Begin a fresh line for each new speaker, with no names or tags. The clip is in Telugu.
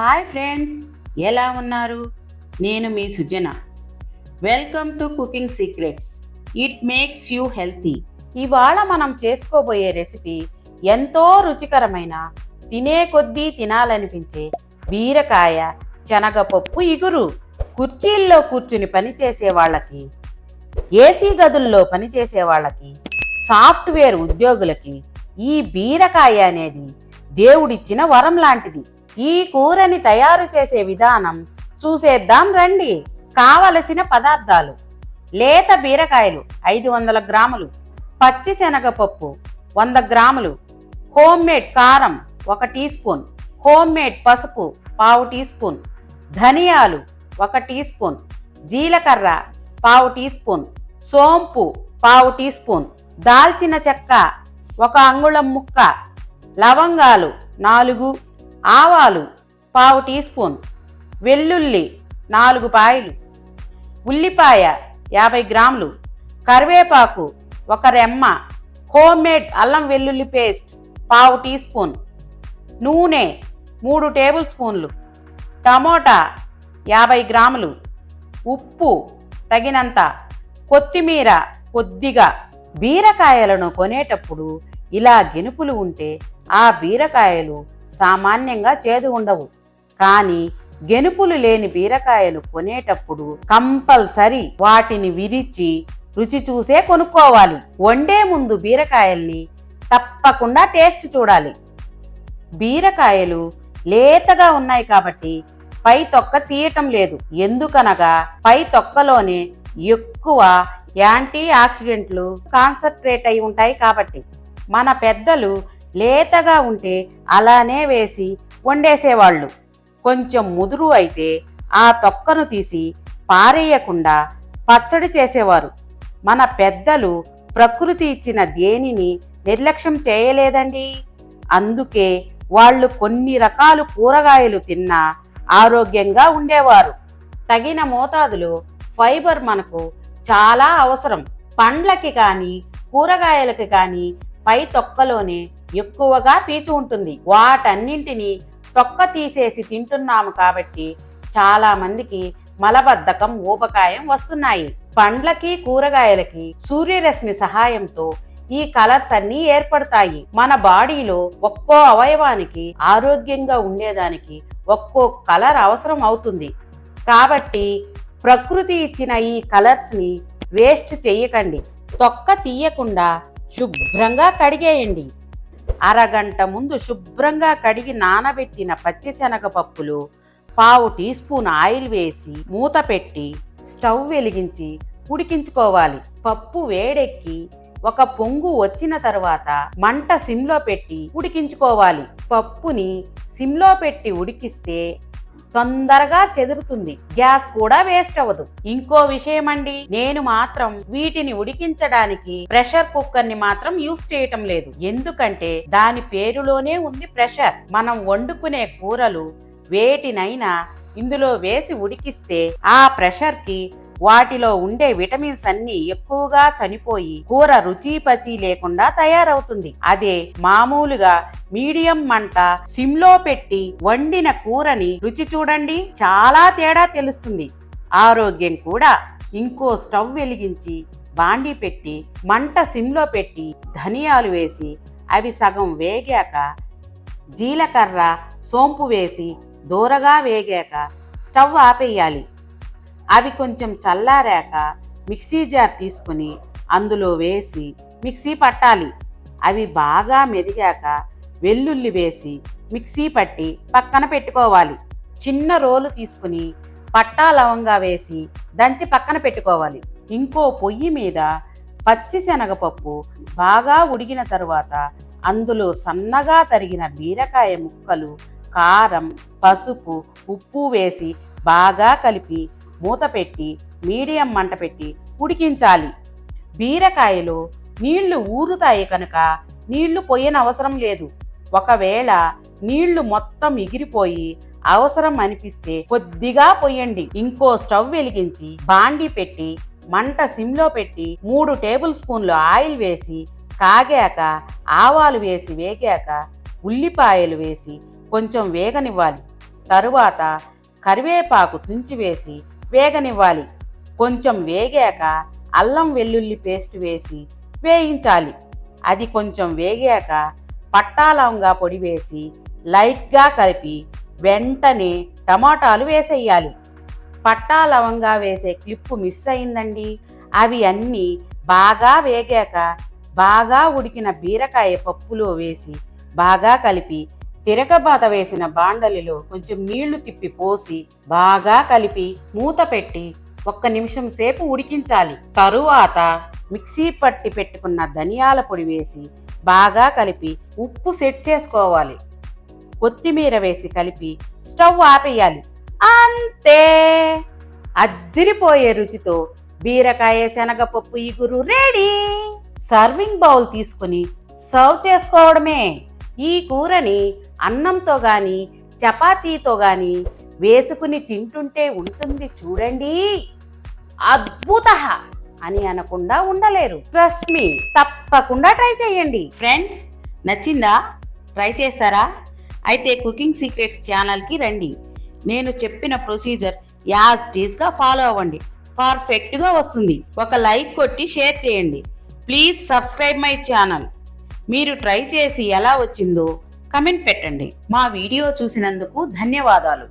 హాయ్ ఫ్రెండ్స్ ఎలా ఉన్నారు? నేను మీ Sujana. Welcome to cooking secrets. It makes you healthy. ఇవాళ మనం చేసుకోబోయే రెసిపీ ఎంతో రుచికరమైన తినే కొద్దీ తినాలనిపించే బీరకాయ శనగపప్పు ఇగురు. కుర్చీల్లో కూర్చుని పనిచేసే వాళ్ళకి ఏసీ గదుల్లో పనిచేసే వాళ్ళకి సాఫ్ట్వేర్ ఉద్యోగులకి ఈ బీరకాయ అనేది దేవుడిచ్చిన వరం లాంటిది. ఈ కూరని తయారు చేసే విధానం చూసేద్దాం రండి. కావలసిన పదార్థాలు. లేత బీరకాయలు ఐదు వందల గ్రాములు. పచ్చి శనగపప్పు వంద గ్రాములు. హోమ్ మేడ్ కారం ఒక టీ స్పూన్. హోమ్ మేడ్ పసుపు పావు టీ స్పూన్. ధనియాలు ఒక టీ స్పూన్. జీలకర్ర పావు టీ స్పూన్. సోంపు పావు టీ స్పూన్. దాల్చిన చెక్క ఒక అంగుళం ముక్క. లవంగాలు నాలుగు ఆవాలు పావు టీ స్పూన్ వెల్లుల్లి నాలుగు పాయలు ఉల్లిపాయ యాభై గ్రాములు కరివేపాకు ఒక రెమ్మ హోమ్ మేడ్ అల్లం వెల్లుల్లి పేస్ట్ పావు టీ స్పూన్ నూనె మూడు టేబుల్ స్పూన్లు టమోటా యాభై గ్రాములు ఉప్పు తగినంత కొత్తిమీర కొద్దిగా బీరకాయలను కొనేటప్పుడు ఇలా గెనుపులు ఉంటే ఆ బీరకాయలు సామాన్యంగా చేదు ఉండవు. కానీ గెనుపులు లేని బీరకాయలు కొనేటప్పుడు కంపల్సరీ వాటిని విరిచి రుచి చూసే కొనుక్కోవాలి. వండే ముందు బీరకాయల్ని తప్పకుండా టేస్ట్ చూడాలి. బీరకాయలు లేతగా ఉన్నాయి కాబట్టి పై తొక్క తీయటం లేదు. ఎందుకనగా పై తొక్కలోనే ఎక్కువ యాంటీ ఆక్సిడెంట్లు కాన్సన్ట్రేట్ అయి ఉంటాయి కాబట్టి. మన పెద్దలు లేతగా ఉంటే అలానే వేసి వండేసేవాళ్ళు. కొంచెం ముదురు అయితే ఆ తొక్కను తీసి పారేయకుండా పచ్చడి చేసేవారు. మన పెద్దలు ప్రకృతి ఇచ్చిన దేనిని నిర్లక్ష్యం చేయలేదండి. అందుకే వాళ్ళు కొన్ని రకాలు కూరగాయలు తిన్నా ఆరోగ్యంగా ఉండేవారు. తగిన మోతాదులో ఫైబర్ మనకు చాలా అవసరం. పండ్లకి కానీ కూరగాయలకి కానీ పై తొక్కలోనే ఎక్కువగా పీచు ఉంటుంది. వాటన్నింటినీ తొక్క తీసేసి తింటున్నాము కాబట్టి చాలా మందికి మలబద్ధకం ఊపకాయం వస్తున్నాయి. పండ్లకి కూరగాయలకి సూర్యరశ్మి సహాయంతో ఈ కలర్స్ అన్నీ ఏర్పడతాయి. మన బాడీలో ఒక్కో అవయవానికి ఆరోగ్యంగా ఉండేదానికి ఒక్కో కలర్ అవసరం అవుతుంది. కాబట్టి ప్రకృతి ఇచ్చిన ఈ కలర్స్ని వేస్ట్ చెయ్యకండి తొక్క తీయకుండా శుభ్రంగా కడిగేయండి. అరగంట ముందు శుభ్రంగా కడిగి నానబెట్టిన పచ్చిశనగపప్పులు పావు టీ స్పూన్ ఆయిల్ వేసి మూత పెట్టి స్టవ్ వెలిగించి ఉడికించుకోవాలి. పప్పు వేడెక్కి ఒక పొంగు వచ్చిన తర్వాత మంట సిమ్లో పెట్టి ఉడికించుకోవాలి. పప్పుని సిమ్లో పెట్టి ఉడికిస్తే తొందరగా చెదురుతుంది. గ్యాస్ కూడా వేస్ట్ అవ్వదు. ఇంకో విషయం అండి నేను మాత్రం వీటిని ఉడికించడానికి ప్రెషర్ కుక్కర్ని మాత్రం యూజ్ చేయటం లేదు. ఎందుకంటే దాని పేరులోనే ఉంది ప్రెషర్. మనం వండుకునే కూరలు వేటినైనా ఇందులో వేసి ఉడికిస్తే ఆ ప్రెషర్కి వాటిలో ఉండే విటమిన్స్ అన్ని ఎక్కువగా చనిపోయి కూర రుచి పచి లేకుండా తయారవుతుంది. అదే మామూలుగా మీడియం మంట సిమ్లో పెట్టి వండిన కూరని రుచి చూడండి చాలా తేడా తెలుస్తుంది. ఆరోగ్యం కూడా ఇంకో స్టవ్ వెలిగించి బాండీ పెట్టి మంట సిమ్లో పెట్టి ధనియాలు వేసి అవి సగం వేగాక జీలకర్ర సోంపు వేసి దూరగా వేగాక స్టవ్ ఆపేయాలి. అవి కొంచెం చల్లారాక మిక్సీ జార్ తీసుకుని అందులో వేసి మిక్సీ పట్టాలి. అవి బాగా మెదిగాక వెల్లుల్లి వేసి మిక్సీ పట్టి పక్కన పెట్టుకోవాలి. చిన్న రోలు తీసుకుని పట్టా లవంగా వేసి దంచి పక్కన పెట్టుకోవాలి. ఇంకో పొయ్యి మీద పచ్చి శనగపప్పు బాగా ఉడికిన తరువాత అందులో సన్నగా తరిగిన బీరకాయ ముక్కలు కారం పసుపు ఉప్పు వేసి బాగా కలిపి మూత పెట్టి మీడియం మంట పెట్టి ఉడికించాలి. బీరకాయలో నీళ్ళు ఊరుతాయి కనుక నీళ్ళు పోయనవసరం లేదు. ఒకవేళ నీళ్ళు మొత్తం ఎగిరిపోయి అవసరం అనిపిస్తే కొద్దిగా పొయ్యండి ఇంకో స్టవ్ వెలిగించి బాండి పెట్టి మంట సిమ్లో పెట్టి మూడు టేబుల్ స్పూన్లు ఆయిల్ వేసి కాగాక ఆవాలు వేసి వేగాక ఉల్లిపాయలు వేసి కొంచెం వేగనివ్వాలి. తరువాత కరివేపాకు తుంచివేసి వేగనివ్వాలి. కొంచెం వేగాక అల్లం వెల్లుల్లి పేస్ట్ వేసి వేయించాలి. అది కొంచెం వేగాక పట్టాలంగా పొడి వేసి లైట్గా కలిపి వెంటనే టమాటాలు వేసేయాలి. పట్టా లవంగా వేసే క్లిప్పు మిస్ అయిందండి. అవి అన్నీ బాగా వేగాక బాగా ఉడికిన బీరకాయ పప్పులో వేసి బాగా కలిపి తిరకబాత వేసిన బాండలిలో కొంచెం నీళ్ళు తిప్పి పోసి బాగా కలిపి మూత పెట్టి ఒక్క నిమిషం సేపు ఉడికించాలి. తరువాత మిక్సీ పట్టి పెట్టుకున్న ధనియాల పొడి వేసి బాగా కలిపి ఉప్పు సెట్ చేసుకోవాలి. కొత్తిమీర వేసి కలిపి స్టవ్ ఆపేయాలి. అంతే! అద్దిరిపోయే రుచితో బీరకాయ శనగపప్పు ఇగురు రెడీ! సర్వింగ్ బౌల్ తీసుకుని సర్వ్ చేసుకోవడమే. ఈ కూరని అన్నంతో గాని చపాతీతో గాని వేసుకుని తింటుంటే ఉంటుంది చూడండి. అద్భుత! అని అనకుండా ఉండలేరు. ట్రస్ట్ మీ తప్పకుండా ట్రై చేయండి. ఫ్రెండ్స్ నచ్చిందా? ట్రై చేస్తారా? అయితే కుకింగ్ సీక్రెట్స్ ఛానల్కి రండి. నేను చెప్పిన ప్రొసీజర్ యాజ్ టీజ్గా ఫాలో అవ్వండి. పర్ఫెక్ట్గా వస్తుంది. ఒక లైక్ కొట్టి షేర్ చేయండి. ప్లీజ్ సబ్స్క్రైబ్ మై ఛానల్ మీరు ట్రై చేసి ఎలా వచ్చిందో కమెంట్ పెట్టండి. మా వీడియో చూసినందుకు ధన్యవాదాలు.